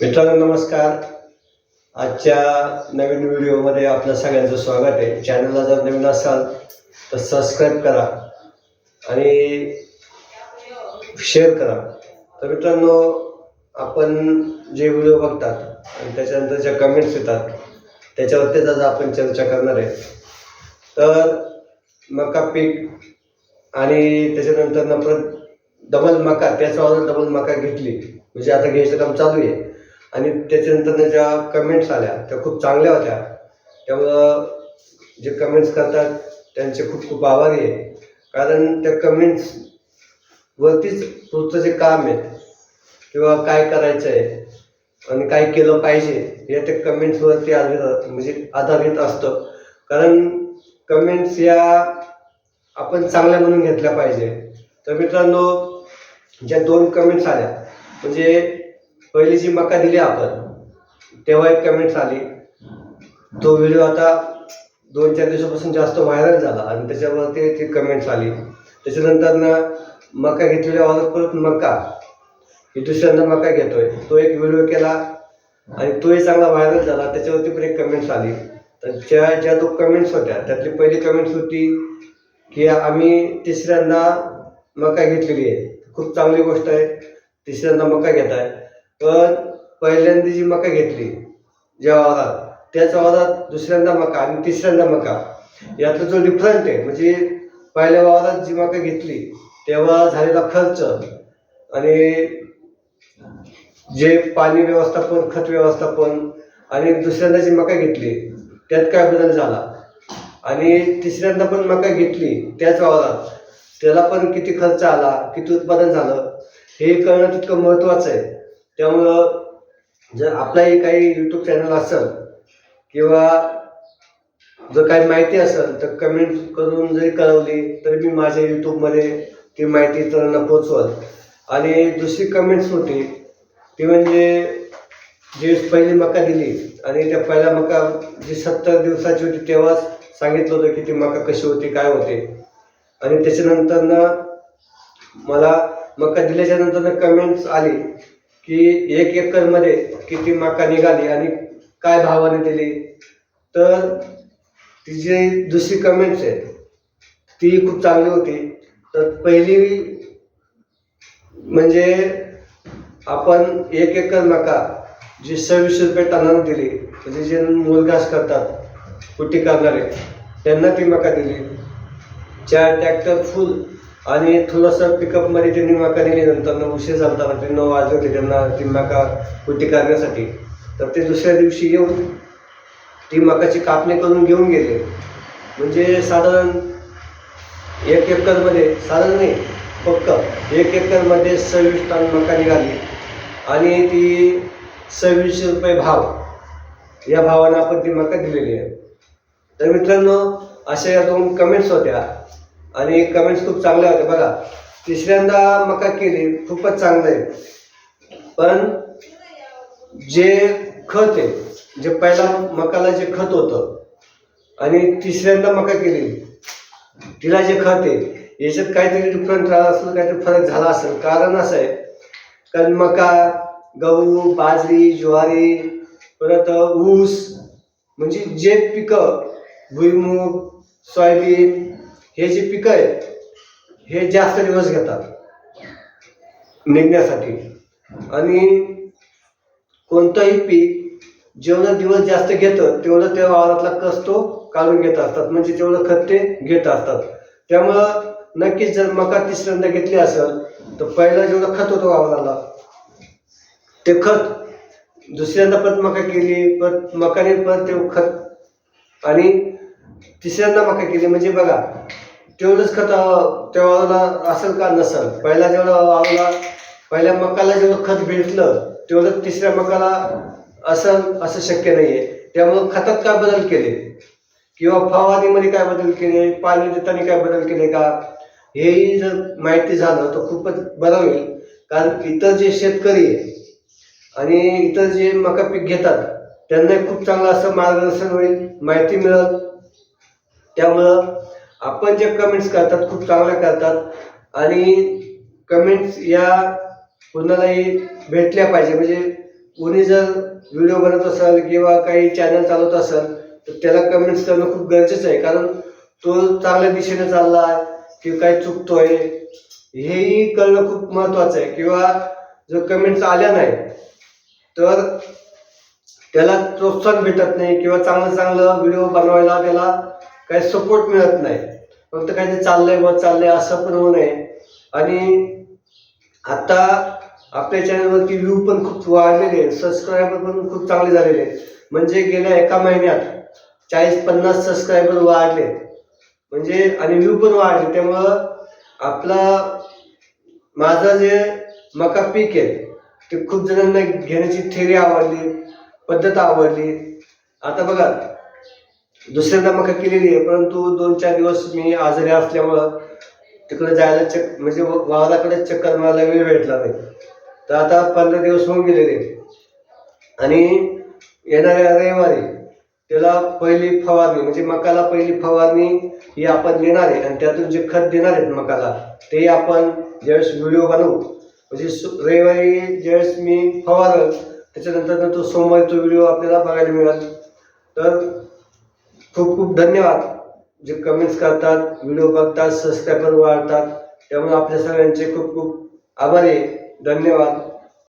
मित्रांनो नमस्कार. आजच्या नवीन व्हिडिओमध्ये आपल्या सगळ्यांचं स्वागत आहे. चॅनलला जर नवीन असाल तर सबस्क्राईब करा आणि शेअर करा. तर मित्रांनो आपण जे व्हिडिओ बघतात आणि त्याच्यानंतर ज्या कमेंट्स येतात त्याच्यावरतीच आज आपण चर्चा करणार आहे. तर मका पीक आणि त्याच्यानंतर ना परत डबल मका त्याच्यावर डबल मका घेतली. म्हणजे आता घ्यायचं काम चालू आहे. आणि त्याच्यानंतर ज्या कमेंट्स आल्या त्या खूप चांगल्या होत्या. त्यामुळं जे कमेंट्स करतात त्यांचे खूप खूप आभारी आहे. कारण त्या कमेंट्स वरतीच पुढचं जे काम आहे किंवा काय करायचं आहे आणि काय केलं पाहिजे या त्या कमेंट्सवरती आधारित म्हणजे आधारित असतं. कारण कमेंट्स या आपण चांगल्या म्हणून घेतल्या पाहिजे. तर मित्रांनो ज्या दोन कमेंट्स आल्या म्हणजे पहिली जी मका दिली आपण तेव्हा एक कमेंट्स आली. तो व्हिडिओ आता दोन चार दिवसापासून जास्त व्हायरल झाला आणि त्याच्यावरती ती कमेंट्स आली. त्याच्यानंतर ना मका घेतलेल्या वावरात परत मका. ही दुसऱ्यांदा मका घेतोय. तो एक व्हिडिओ केला आणि तोही चांगला व्हायरल झाला. त्याच्यावरती पण एक कमेंट्स आली. तर ज्या ज्या दोन कमेंट्स होत्या त्यातली पहिली कमेंट्स होती की आम्ही तिसऱ्यांदा मका घेतलेली आहे. खूप चांगली गोष्ट आहे. तिसऱ्यांदा मका घेत आहे पण पहिल्यांदा जी मका घेतली ज्या वावरात त्याच वावरात दुसऱ्यांदा मका आणि तिसऱ्यांदा मका. यातला जो डिफरंट आहे म्हणजे पहिल्या वावरात जी मका घेतली तेव्हा झालेला खर्च आणि जे पाणी व्यवस्थापन खत व्यवस्थापन आणि दुसऱ्यांदा जी मका घेतली त्यात काय बदल झाला? आणि तिसऱ्यांदा पण मका घेतली त्याच वावरात त्याला पण किती खर्च आला किती उत्पादन झालं हे कळणं तितकं महत्त्वाचं आहे. त्यामुळं जर आपलाही काही यूट्यूब चॅनल असेल किंवा जर काही माहिती असेल तर कमेंट करून जरी कळवली तरी मी माझ्या यूट्यूबमध्ये ती माहिती इतरांना पोचवल आणि दुसरी कमेंट्स होती ती म्हणजे जी पहिली मका दिली आणि त्या पहिल्या मका जी सत्तर दिवसाची होती तेव्हाच सांगितलं होतं की ती मका कशी होती काय होते. आणि त्याच्यानंतरनं मला मका दिल्याच्या नंतर कमेंट्स आली. की एक एकरमध्ये किती मका निघाली आणि काय भावाने दिली? तर ती जी दुसरी कमेंट्स आहे ती खूप चांगली होती. तर पहिली म्हणजे आपण एक एकर मका जी सव्वीस रुपये टनानं दिली म्हणजे जे मोलघास करतात कुट्टी करणारे त्यांना ती मका दिली. चार ट्रॅक्टर फुल आणि थोडंसं पिकअपमध्ये त्यांनी मका दिली नंतर उशीर झाला रात्री नऊ वाजले होते त्यांना ती मका कुट्टी करण्यासाठी. तर ते दुसऱ्या दिवशी येऊन ती मकाची कापणी करून घेऊन गेले. म्हणजे साधारण एक एकरमध्ये साधारण नाही फक्त एक एकरमध्ये सव्वीस टन मका निघाली. आणि ती सव्वीसशे रुपये भाव या भावानं आपण ती मका दिलेली आहे. तर मित्रांनो अशा या दोन कमेंट्स होत्या. आणि कमेंट्स खूप चांगल्या होत्या बघा तिसऱ्यांदा मका केली खूपच चांगलं आहे. पण जे खत आहे जे पहिला मकाला जे खत होतं आणि तिसऱ्यांदा मका केली तिला जे खत आहे याच्यात काहीतरी डिफरंट राहिला असेल काहीतरी फरक झाला असेल. कारण असं आहे कारण मका गहू बाजरी ज्वारी परत ऊस म्हणजे जे पिकं भुईमूग सोयाबीन हे जे पिकं आहेत हे जास्त दिवस घेतात. निघण्यासाठी. आणि कोणतंही पीक जेवढं दिवस जास्त घेतं तेवढं त्या वावरातला कस तो काढून घेत असतात. म्हणजे तेवढं खत ते घेत असतात. त्यामुळं नक्कीच जर मका तिसऱ्यांदा घेतली असेल तर पहिला जेवढं खत होतं वावराला ते खत दुसऱ्यांदा परत मका केली परत मकाने परत ते खत आणि तिसऱ्यांदा मका केली. म्हणजे बघा तेवढंच खत तेव्हा असेल का नसेल. पहिला जेवढा वावराला पहिल्या मकाला जेवढं खत भेटलं तेवढं तिसऱ्या मकाला असं असं शक्य नाहीये. त्यामुळं खतात काय बदल केले? किंवा फवारणीमध्ये काय बदल केले? पाणी देताना काय बदल केले का? हेही जर माहिती झालं तर खूपच बरं होईल. कारण इतर जे शेतकरी आहे आणि इतर जे मका पीक घेतात त्यांना खूप चांगलं असं मार्गदर्शन होईल माहिती मिळत त्यामुळं आपण जे कमेंट्स करतात खूप चांगल्या करतात. आणि कमेंट्स या कुणालाही भेटल्या पाहिजे. म्हणजे कोणी जर व्हिडिओ बनवत असेल किंवा काही चॅनल चालवत असेल तर त्याला कमेंट्स करणं खूप गरजेचं आहे. कारण तो चांगल्या दिशेने चालला आहे की काय चुकतोय हेही कळणं खूप महत्वाचं आहे. किंवा जर कमेंट्स आल्या नाही तर त्याला प्रोत्साहन भेटत नाही किंवा चांगलं चांगलं व्हिडिओ बनवायला त्याला काही सपोर्ट मिळत नाही. फक्त काय ते चाललंय व चाललंय असं पण होऊ नये. आणि आता आपल्या चॅनलवरती व्ह्यू पण खूप वाढलेले आहेत. सबस्क्रायबर पण खूप चांगले झालेले आहेत. म्हणजे गेल्या एका महिन्यात चाळीस पन्नास सबस्क्रायबर वाढले म्हणजे आणि व्ह्यू पण वाढले त्यामुळं आपला माझं जे मका पीक आहे ते खूप जणांना घेण्याची थेरी आवडली पद्धत आवडली. आता बघा दुसऱ्यांदा मका केलेली आहे परंतु दोन चार दिवस मी आजारी असल्यामुळं तिकडे जायला चक म्हणजे व- वावराकडे चक्कर मारायला वेळ भेटला नाही. तर आता पंधरा दिवस होऊन गेलेले. आणि येणाऱ्या रविवारी त्याला पहिली फवारणी म्हणजे मकाला पहिली फवारणी ही आपण देणार आहे. आणि त्यातून जे खत देणार आहेत मकाला ते आपण ज्यावेळेस व्हिडिओ बनवू म्हणजे सु- रविवारी ज्यावेळेस मी फवारल त्याच्यानंतर तो सोमवारी तो व्हिडिओ आपल्याला बघायला मिळेल. तर खूप खूप धन्यवाद. जे कमेंट्स करतात व्हिडिओ बघतात सबस्क्रायबर वाढतात त्यामुळे आपल्या सगळ्यांचे खूप खूप आभारी आहे. धन्यवाद.